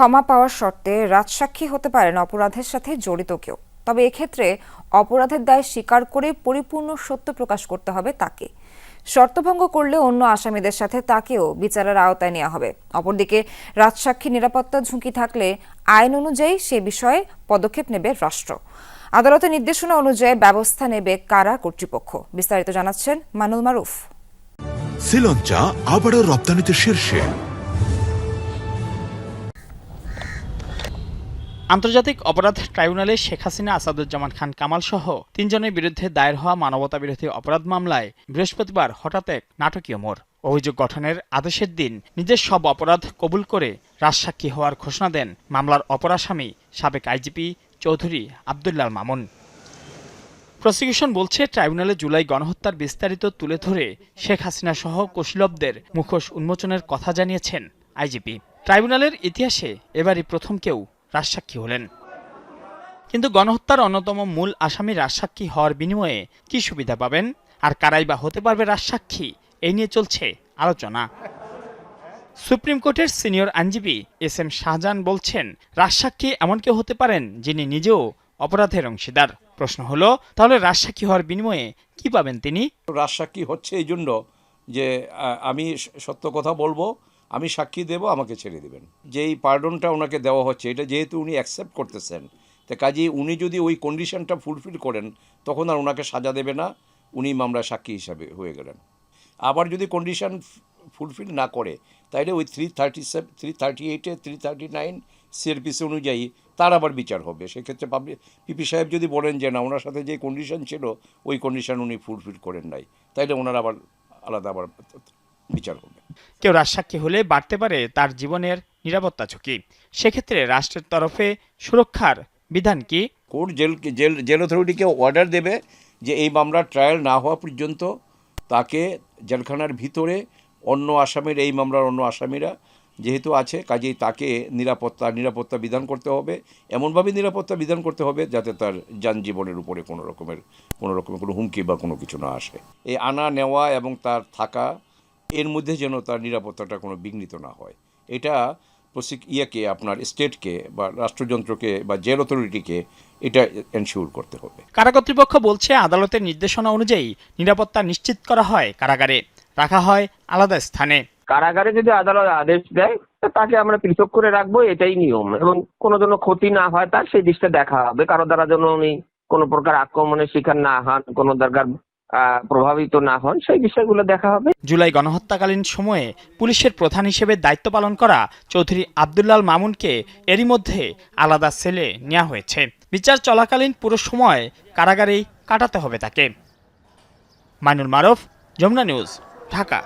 ক্ষমা পাওয়ার শর্তে রাজসাক্ষী হতে পারেন অপরাধের সাথে জড়িত কেউ। তবে এক্ষেত্রে অপরাধের দায় স্বীকার করে পরিপূর্ণ সত্য প্রকাশ করতে হবে তাকে। শর্তভঙ্গ করলে অন্য আসামিদের সাথে তাকেও বিচারের আওতায় নেওয়া হবে। অপরদিকে রাজসাক্ষী নিরাপত্তা ঝুঁকি থাকলে আইন অনুযায়ী সে বিষয়ে পদক্ষেপ নেবে রাষ্ট্র। আদালতের নির্দেশনা অনুযায়ী ব্যবস্থা নেবে কারা কর্তৃপক্ষ। বিস্তারিত জানাচ্ছেন মানুল মারুফ। শ্রীলঞ্চা আবারও রপ্তানিতে শীর্ষে। আন্তর্জাতিক অপরাধ ট্রাইব্যুনালে শেখ হাসিনা, আসাদুজ্জামান খান কামাল সহ তিনজনের বিরুদ্ধে দায়ের হওয়া মানবতা বিরোধী অপরাধ মামলায় বৃহস্পতিবার হঠাৎ এক নাটকীয় মোড়। অভিযোগ গঠনের আদেশের দিন নিজের সব অপরাধ কবুল করে রাজসাক্ষী হওয়ার ঘোষণা দেন মামলার অপর আসামি সাবেক আইজিপি চৌধুরী আবদুল্লাল মামুন। প্রসিকিউশন বলছে, ট্রাইব্যুনালে জুলাই গণহত্যার বিস্তারিত তুলে ধরে শেখ হাসিনা সহ কুশলবদের মুখোশ উন্মোচনের কথা জানিয়েছেন আইজিপি। ট্রাইব্যুনালের ইতিহাসে এবারই প্রথম কেউ রাজসাক্ষী হলেন। কিন্তু গণহত্যার অন্যতম মূল আসামি রাজসাক্ষী হওয়ার বিনিময়ে কি সুবিধা পাবেন? আর কারাই বা হতে পারবে রাজসাক্ষী? এই নিয়ে চলছে আলোচনা। সুপ্রিম কোর্টের সিনিয়র আইনজীবী এস এম শাহজাহান বলছেন, রাজসাক্ষী এমন কেউ হতে পারেন যিনি নিজেও অপরাধের অংশীদার। প্রশ্ন হলো, তাহলে রাজসাক্ষী হওয়ার বিনিময়ে কি পাবেন তিনি? রাজসাক্ষী হচ্ছে এই জন্য যে আমি সত্য কথা বলব। আমি সাক্ষী দেব, আমাকে ছেড়ে দেবেন। যেই পার্ডনটা ওনাকে দেওয়া হচ্ছে, এটা যেহেতু উনি অ্যাকসেপ্ট করতেছেন, তো কাজেই উনি যদি ওই কন্ডিশনটা ফুলফিল করেন, তখন আর ওনাকে সাজা দেবে না উনি মামলা সাক্ষী হিসাবে হয়ে গেলেন। আবার যদি কন্ডিশন ফুলফিল না করে, তাইলে ওই three thirty seven three thirty এইটে থ্রি থার্টি নাইন সিআরপিসি অনুযায়ী তার আবার বিচার হবে। সেক্ষেত্রে পাবলিক পিপি সাহেব যদি বলেন যে, না, ওনার সাথে যে কন্ডিশন ছিল, ওই কন্ডিশন উনি ফুলফিল করেন নাই। তাইলে ওনার আবার আলাদা আবার বিচার করবে। কেউ রাজসাক্ষী হলে বাড়তে পারে তার জীবনের নিরাপত্তা ঝুঁকি। সেক্ষেত্রে রাষ্ট্রের তরফে সুরক্ষার বিধান কি? কোর্ট জেল জেল জেল অথরিটিকে অর্ডার দেবে যে এই মামলার ট্রায়াল না হওয়া পর্যন্ত তাকে জেলখানার ভিতরে অন্য আসামির এই মামলার অন্য আসামিরা যেহেতু আছে কাজেই তাকে নিরাপত্তা নিরাপত্তা বিধান করতে হবে। এমনভাবে নিরাপত্তা বিধান করতে হবে যাতে তার যান জীবনের উপরে কোনো রকমের কোনো রকমের কোনো হুমকি বা কোনো কিছু না আসে। এই আনা নেওয়া এবং তার থাকা এর মধ্যে যেন তার নিরাপত্তাটা কোনো বিঘ্নিত না হয়। এটা প্রসিক ইয়েকে আপনার স্টেটকে বা রাষ্ট্রযন্ত্রকে বা জেল অথরিটিকে এটা এনশিওর করতে হবে। কারা কর্তৃপক্ষ বলছে আদালতের নির্দেশনা অনুযায়ী নিরাপত্তা নিশ্চিত করা হয় কারাগারে। রাখা হয় আলাদা স্থানে। কারাগারে যদি আদালত আদেশ দেয় তাকে আমরা পৃথক করে রাখব এটাই নিয়ম। এবং কোনো জন্য ক্ষতি না হয় তার সেই দিকটা দেখা হবে। কারও দ্বারা যেন উনি কোনো প্রকার আক্রমণের শিকার না হন কোনো দরকার প্রভাবিত না হন, সেই বিষয়গুলো দেখা হবে। জুলাই গণহত্যাকালীন সময়ে পুলিশের প্রধান হিসেবে দায়িত্ব পালন করা চৌধুরী আবদুল্লাল মামুনকে এরই মধ্যে আলাদা সেলে নেওয়া হয়েছে। বিচার চলাকালীন পুরো সময় কারাগারেই কাটাতে হবে তাকে। মাইনুল মারফ, যমুনা নিউজ, ঢাকা।